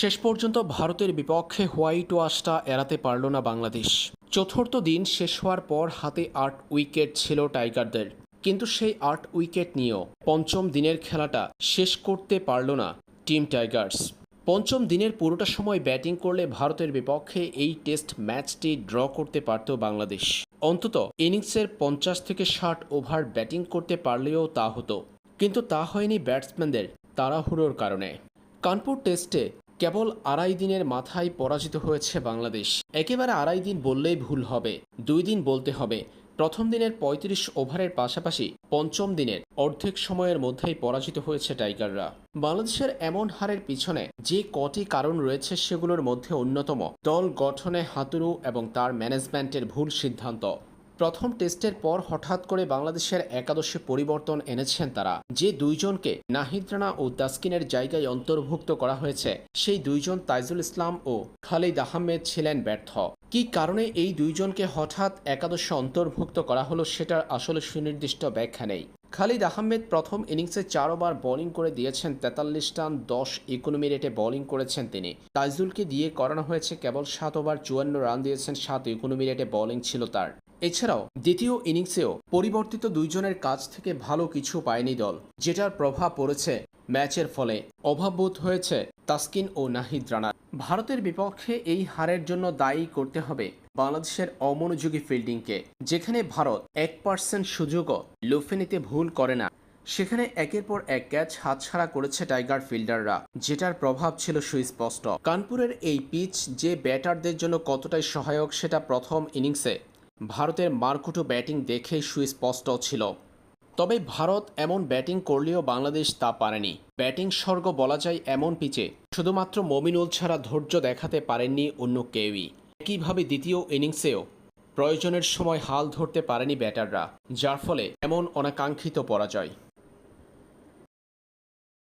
শেষ পর্যন্ত ভারতের বিপক্ষে হোয়াইট ওয়াশটা এড়াতে পারল না বাংলাদেশ। চতুর্থ দিন শেষ হওয়ার পর হাতে আট উইকেট ছিল টাইগারদের। কিন্তু সেই আট উইকেট নিয়েও পঞ্চম দিনের খেলাটা শেষ করতে পারল না টিম টাইগার্স। পঞ্চম দিনের পুরোটা সময় ব্যাটিং করলে ভারতের বিপক্ষে এই টেস্ট ম্যাচটি ড্র করতে পারত বাংলাদেশ। অন্তত ইনিংসের পঞ্চাশ থেকে ষাট ওভার ব্যাটিং করতে পারলেও তা হতো। কিন্তু তা হয়নি ব্যাটসম্যানদের তাড়াহুড়োর কারণে। কানপুর টেস্টে কেবল আড়াই দিনের মাথায় পরাজিত হয়েছে বাংলাদেশ। একেবারে আড়াই দিন বললেই ভুল হবে। দুই দিন বলতে হবে। প্রথম দিনের ৩৫ ওভারের পাশাপাশি পঞ্চম দিনের অর্ধেক সময়ের মধ্যেই পরাজিত হয়েছে টাইগাররা। বাংলাদেশের এমন হারের পিছনে যে কটি কারণ রয়েছে সেগুলোর মধ্যে অন্যতম দল গঠনে হাতুরু এবং তার ম্যানেজমেন্টের ভুল সিদ্ধান্ত। প্রথম টেস্টের পর হঠাৎ করে বাংলাদেশের একাদশে পরিবর্তন এনেছেন তারা। যে দুইজনকে নাহিদ রানা ও তাসকিনের জায়গায় অন্তর্ভুক্ত করা হয়েছে, সেই দুইজন তাইজুল ইসলাম ও খালিদ আহমেদ ছিলেন ব্যর্থ। কি কারণে এই দুইজনকে হঠাৎ একাদশে অন্তর্ভুক্ত করা হলো সেটার আসলে সুনির্দিষ্ট ব্যাখ্যা নেই। খালিদ আহমেদ প্রথম ইনিংসে চার ওভার বোলিং করে দিয়েছেন, তেতাল্লিশ রান, দশ ইকোনমি রেটে বোলিং করেছেন তিনি। তাইজুলকে দিয়ে করানো হয়েছে, কেবল সাত ওভার চুয়ান্ন রান দিয়েছেন, সাত ইকোনমি রেটে বোলিং ছিল তার। এছাড়াও, দ্বিতীয় ইনিংসেও পরিবর্তিত দুইজনের কাছ থেকে ভালো কিছু পায়নি দল, যেটার প্রভাব পড়েছে ম্যাচের ফলে। অভাববোধ হয়েছে তাসকিন ও নাহিদ রানার ভারতের বিপক্ষে এই হারের জন্য দায়ী করতে হবে বাংলাদেশের অমনোযোগী ফিল্ডিংকে, যেখানে ভারত এক পার্সেন্ট সুযোগও লুফে নিতে ভুল করে না। সেখানে একের পর এক ক্যাচ হাতছাড়া করেছে টাইগার ফিল্ডাররা, যেটার প্রভাব ছিল সুস্পষ্ট। কানপুরের এই পিচ যে ব্যাটারদের জন্য কতটাই সহায়ক সেটা প্রথম ইনিংসে ভারতের মারকুটো ব্যাটিং দেখে সুস্পষ্ট ছিল। তবে ভারত এমন ব্যাটিং করলেও বাংলাদেশ তা পারেনি। ব্যাটিং স্বর্গ বলা যায় এমন পিচে, শুধুমাত্র মমিনুল ছাড়া ধৈর্য দেখাতে পারেননি অন্য কেউই। একইভাবে দ্বিতীয় ইনিংসেও প্রয়োজনের সময় হাল ধরতে পারেনি ব্যাটাররা, যার ফলে এমন অনাকাঙ্ক্ষিত পরাজয়।